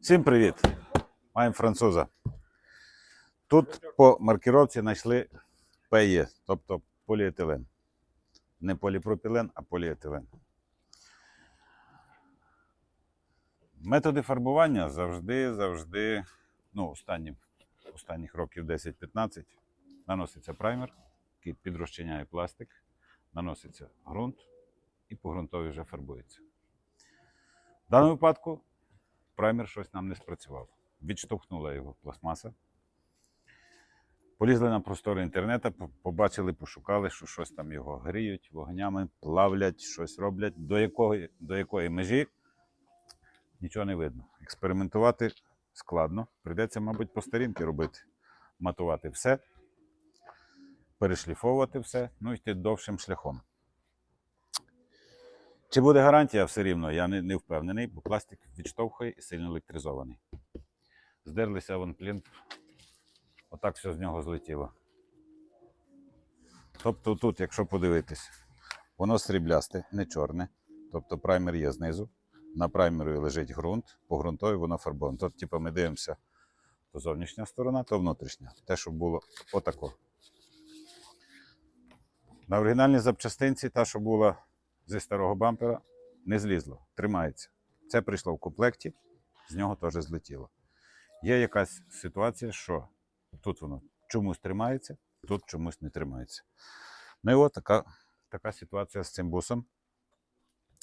Всім привіт! Маємо француза. Тут по маркіровці знайшли ПЕ, тобто поліетилен. Не поліпропілен, а поліетилен. Методи фарбування завжди, завжди, ну, останні, останніх років 10-15 наноситься праймер, який підрозчиняє пластик, наноситься ґрунт і по ґрунтові вже фарбується. В даному випадку праймер щось нам не спрацював. Відштовхнула його пластмаса. Полізли на простори інтернету, побачили, пошукали, що щось там його гріють вогнями, плавлять, щось роблять. До якої, до якої межі нічого не видно. Експериментувати складно. Прийдеться, мабуть, по старінки робити. Матувати все, перешліфовувати все, ну йти довшим шляхом. Чи буде гарантія все рівно, я не, не впевнений, бо пластик відштовхує і сильно електризований. Здерлися вон плінт, отак все з нього злетіло. Тобто тут, якщо подивитись, воно сріблясте, не чорне. Тобто праймер є знизу. На праймері лежить ґрунт, по ґрунтові воно фарбоване. Тобто, типу, ми дивимося то зовнішня сторона, то внутрішня. Те, що було отако. На оригінальній запчастинці, та, що була зі старого бампера, не злізло, тримається. Це прийшло в комплекті, з нього теж злетіло. Є якась ситуація, що тут воно чомусь тримається, тут чомусь не тримається. Ну і от така, така ситуація з цим бусом.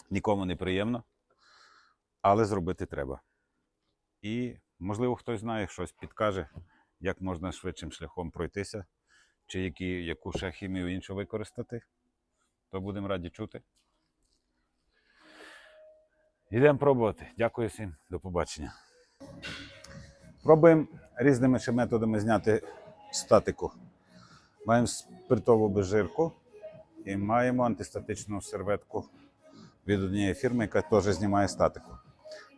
Нікому не приємно, але зробити треба. І, можливо, хтось знає, щось підкаже, як можна швидшим шляхом пройтися, чи які, яку ще хімію іншу використати, то будемо раді чути. Йдемо пробувати. Дякую всім, до побачення. Пробуємо різними ще методами зняти статику. Маємо спиртову безжирку і маємо антистатичну серветку від однієї фірми, яка теж знімає статику.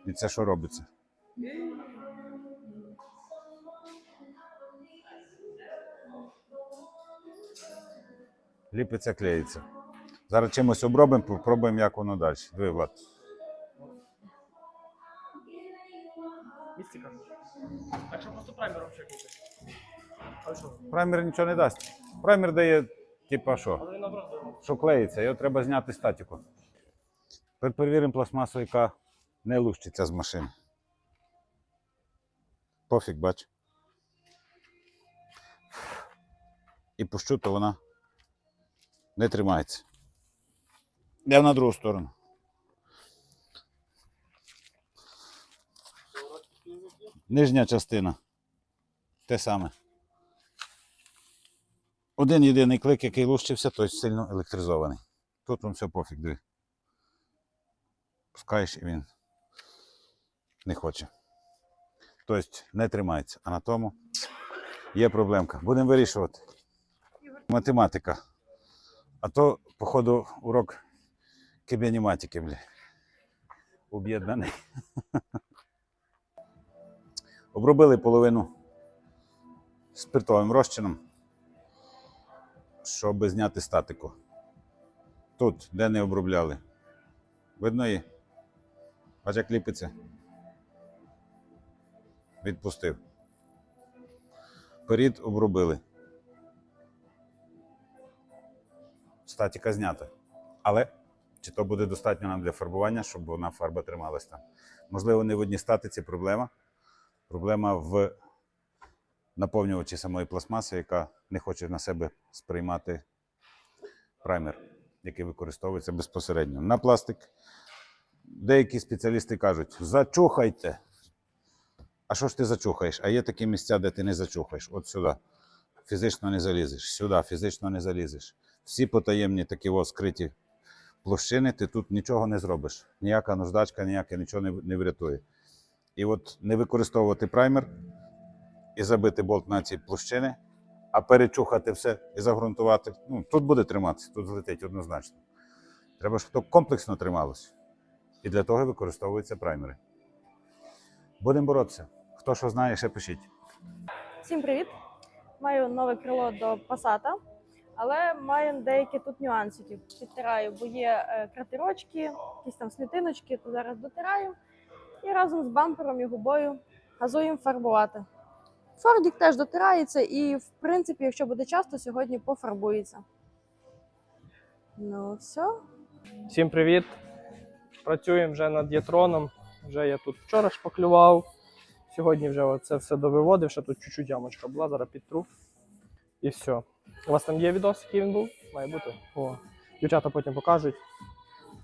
І це що робиться? Ліпиться, клеїться. Зараз чимось обробимо, попробуємо, як воно далі. Диви. Містика. Так що просто праймером чекайте. А що? Праймер нічого не дасть. Праймер дає, типа що? Але він наоборот. що клеїться, його треба зняти статику. Тепер перевіримо пластмасу, яка не лущиться з машини. Пофіг, бач. І пущу, то вона не тримається. Йдемо на другу сторону. Нижня частина. Те саме. Один єдиний клик, який лущився, той сильно електризований. Тут вам все пофіг, диви. Пускаєш і він не хоче. Тобто не тримається. А на тому є проблемка. Будемо вирішувати. Математика. А то, походу, урок кібініматики, бля. Об'єднаний. Обробили половину спиртовим розчином щоб зняти статику. Тут, де не обробляли. Видно її? Бач, як ліпиться. Відпустив. Перід обробили. Статика знята. Але чи то буде достатньо нам для фарбування, щоб вона фарба трималась там? Можливо, не в одній статиці проблема. Проблема в наповнювачі самої пластмаси, яка не хоче на себе сприймати праймер, який використовується безпосередньо на пластик. Деякі спеціалісти кажуть: зачухайте. А що ж ти зачухаєш? А є такі місця, де ти не зачухаєш. От сюди. Фізично не залізеш. Сюди фізично не залізеш. Всі потаємні такі ось скриті площини, ти тут нічого не зробиш. Ніяка наждачка, ніяке нічого не врятує. І от не використовувати праймер і забити болт на ці площини, а перечухати все і загрунтувати. Ну, тут буде триматися, тут злетить однозначно. Треба, щоб то комплексно трималося. І для того використовуються праймери. Будемо боротися. Хто що знає, ще пишіть. Всім привіт! Маю нове крило до Passat, але маю деякі тут нюансики. Підтираю, бо є е, кратерочки, якісь там слітиночки, то зараз дотираю. І разом з бампером і губою газуємо фарбувати. Фордік теж дотирається і, в принципі, якщо буде часто, сьогодні пофарбується. Ну, все. Всім привіт! Працюємо вже над ятроном. Вже я тут вчора шпаклював. Сьогодні вже це все довиводив, ще тут чуть-чуть ямочка була, зараз підтру. І все. У вас там є відос, який він був? Має бути. О. Дівчата потім покажуть,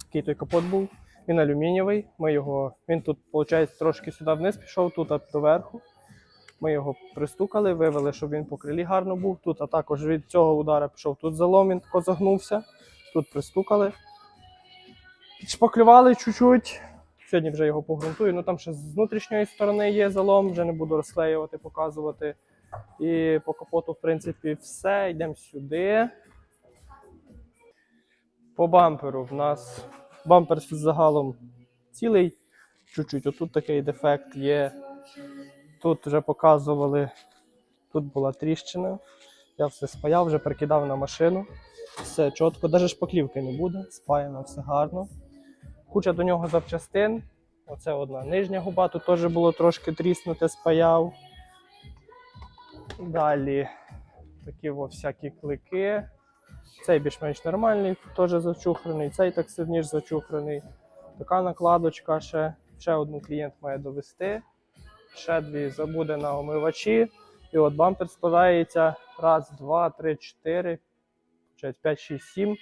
який той капот був. Він алюмінієвий. Ми його, він тут, виходить, трошки сюди вниз пішов, тут доверху. Ми його пристукали, вивели, щоб він по крилі гарно був. Тут, а також від цього удара пішов тут залом, він тако загнувся. Тут пристукали. Підшпаклювали чуть-чуть. Сьогодні вже його погрунтую. Ну там ще з внутрішньої сторони є залом, вже не буду розклеювати, показувати. І по капоту, в принципі, все. Йдемо сюди. По бамперу в нас бампер загалом цілий. Чуть-чуть отут такий дефект є. Тут вже показували, тут була тріщина. Я все спаяв, вже перекидав на машину. Все чітко, навіть шпаклівки не буде, спаяно все гарно. Куча до нього запчастин. Оце одна нижня губа, тут теж було трошки тріснуте, спаяв. Далі такі во всякі клики. Цей більш-менш нормальний, теж зачухрений, цей так сильніш зачухрений. Така накладочка ще. Ще одну клієнт має довести. Ще дві забуде на омивачі. І от бампер складається. Раз, два, три, чотири, 5, 6, 7,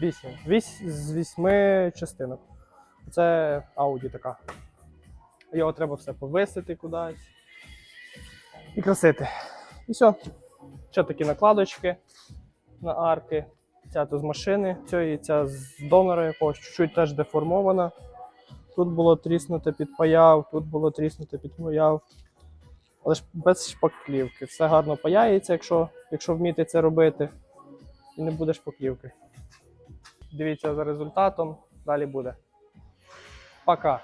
8. 8 з 8 частинок. Це Audi така. Його треба все повисити кудись і красити. І все. Ще такі накладочки на арки. Ця то з машини, цієї, ця з донора якогось чуть-чуть теж деформована. Тут було тріснуте підпаяв, тут було тріснуте підпаяв. Але ж без шпаклівки. Все гарно паяється, якщо, якщо вміти це робити. І не буде шпаклівки. Дивіться за результатом, далі буде. Пока.